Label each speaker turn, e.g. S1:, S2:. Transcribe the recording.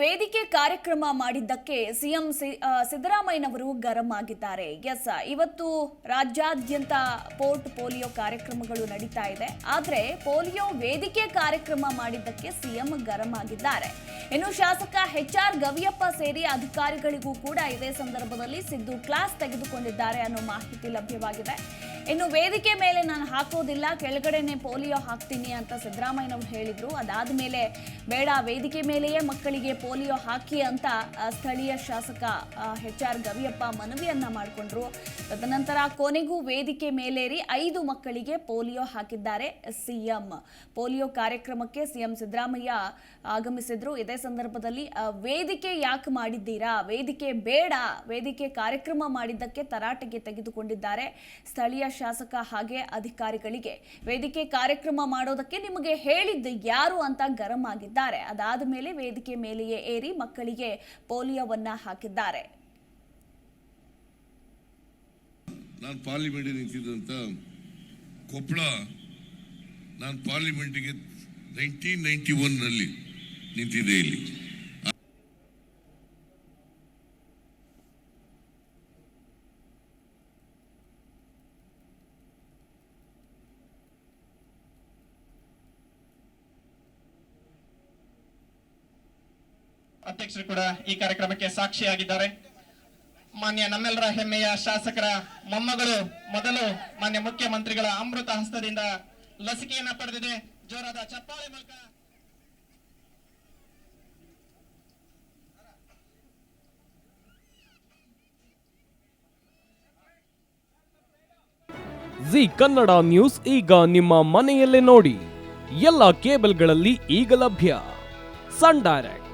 S1: ವೇದಿಕೆ ಕಾರ್ಯಕ್ರಮ ಮಾಡಿದ್ದಕ್ಕೆ ಸಿಎಂ ಸಿದ್ದರಾಮಯ್ಯನವರು ಗರಂ ಆಗಿದ್ದಾರೆ. ಎಸ್ ಇವತ್ತು ರಾಜ್ಯಾದ್ಯಂತ ಪೋರ್ಟ್ ಪೋಲಿಯೋ ಕಾರ್ಯಕ್ರಮಗಳು ನಡೀತಾ ಇದೆ. ಆದ್ರೆ ಪೋಲಿಯೋ ವೇದಿಕೆ ಕಾರ್ಯಕ್ರಮ ಮಾಡಿದ್ದಕ್ಕೆ ಸಿಎಂ ಗರಂ ಆಗಿದ್ದಾರೆ. ಇನ್ನು ಶಾಸಕ ಎಚ್ ಆರ್ ಗವಿಯಪ್ಪ ಸೇರಿ ಅಧಿಕಾರಿಗಳಿಗೂ ಕೂಡ ಇದೇ ಸಂದರ್ಭದಲ್ಲಿ ಸಿದ್ದು ಕ್ಲಾಸ್ ತೆಗೆದುಕೊಂಡಿದ್ದಾರೆ ಅನ್ನೋ ಮಾಹಿತಿ ಲಭ್ಯವಾಗಿದೆ. ಇನ್ನು ವೇದಿಕೆ ಮೇಲೆ ನಾನು ಹಾಕೋದಿಲ್ಲ, ಕೆಳಗಡೆನೆ ಪೋಲಿಯೋ ಹಾಕ್ತೀನಿ ಅಂತ ಸಿದ್ದರಾಮಯ್ಯನವರು ಹೇಳಿದ್ರು. ಅದಾದ ಮೇಲೆ ಬೇಡ, ವೇದಿಕೆ ಮೇಲೆಯೇ ಮಕ್ಕಳಿಗೆ ಪೋಲಿಯೋ ಹಾಕಿ ಅಂತ ಸ್ಥಳೀಯ ಶಾಸಕ ಹೆಚ್ ಆರ್ ಗವಿಯಪ್ಪ ಮನವಿಯನ್ನ ಮಾಡಿಕೊಂಡ್ರು. ತದನಂತರ ಕೊನೆಗೂ ವೇದಿಕೆ ಮೇಲೇರಿ ಐದು ಮಕ್ಕಳಿಗೆ ಪೋಲಿಯೋ ಹಾಕಿದ್ದಾರೆ ಸಿಎಂ ಪೋಲಿಯೋ ಕಾರ್ಯಕ್ರಮಕ್ಕೆ ಸಿಎಂ ಸಿದ್ದರಾಮಯ್ಯ ಆಗಮಿಸಿದ್ರು. ಇದೇ ಸಂದರ್ಭದಲ್ಲಿ ವೇದಿಕೆ ಯಾಕೆ ಮಾಡಿದ್ದೀರಾ? ವೇದಿಕೆ ಬೇಡ, ವೇದಿಕೆ ಕಾರ್ಯಕ್ರಮ ಮಾಡಿದ್ದಕ್ಕೆ ತರಾಟೆಗೆ ತೆಗೆದುಕೊಂಡಿದ್ದಾರೆ. ಸ್ಥಳೀಯ ಶಾಸಕ ಹಾಗೆ ಅಧಿಕಾರಿಗಳಿಗೆ ವೇದಿಕೆ ಕಾರ್ಯಕ್ರಮ ಮಾಡೋದಕ್ಕೆ ನಿಮಗೆ ಹೇಳಿದ್ದು ಯಾರು ಅಂತ ಗರಂ ಆಗಿದ್ದಾರೆ. ಅದಾದ ಮೇಲೆ ವೇದಿಕೆ ಮೇಲೆಯೇ ಏರಿ ಮಕ್ಕಳಿಗೆ ಪೋಲಿಯೋವನ್ನ ಹಾಕಿದ್ದಾರೆ.
S2: ನಾನು ಪಾರ್ಲಿಮೆಂಟ್ ನಿಂತಿದ್ದಂತ ಕೊಪ್ಪಳ ನಾನು ಪಾರ್ಲಿಮೆಂಟಿಗೆ ನೈನ್ಟೀನ್ ನೈನ್ಟಿ ಒನ್ನಲ್ಲಿ ನಿಂತಿದ್ದೆ ಇಲ್ಲಿ.
S3: ಅಧ್ಯಕ್ಷರು ಕೂಡ ಈ ಕಾರ್ಯಕ್ರಮಕ್ಕೆ ಸಾಕ್ಷಿಯಾಗಿದ್ದಾರೆ. ಮಾನ್ಯ ನಮ್ಮೆಲ್ಲರ ಹೆಮ್ಮೆಯ ಶಾಸಕರ ಮೊಮ್ಮಗಳು, ಮೊದಲು ಮಾನ್ಯ ಮುಖ್ಯಮಂತ್ರಿಗಳ ಅಮೃತ ಹಸ್ತದಿಂದ ಲಸಿಕೆಯನ್ನ ಪಡೆದಿದೆ. ಜೋರಾದ ಚಪ್ಪಾಳೆ ಮೂಲಕ.
S4: ಜಿ ಕನ್ನಡ ನ್ಯೂಸ್ ಈಗ ನಿಮ್ಮ ಮನೆಯಲ್ಲೇ ನೋಡಿ. ಎಲ್ಲ ಕೇಬಲ್ಗಳಲ್ಲಿ ಈಗ ಲಭ್ಯ. Sun Direct.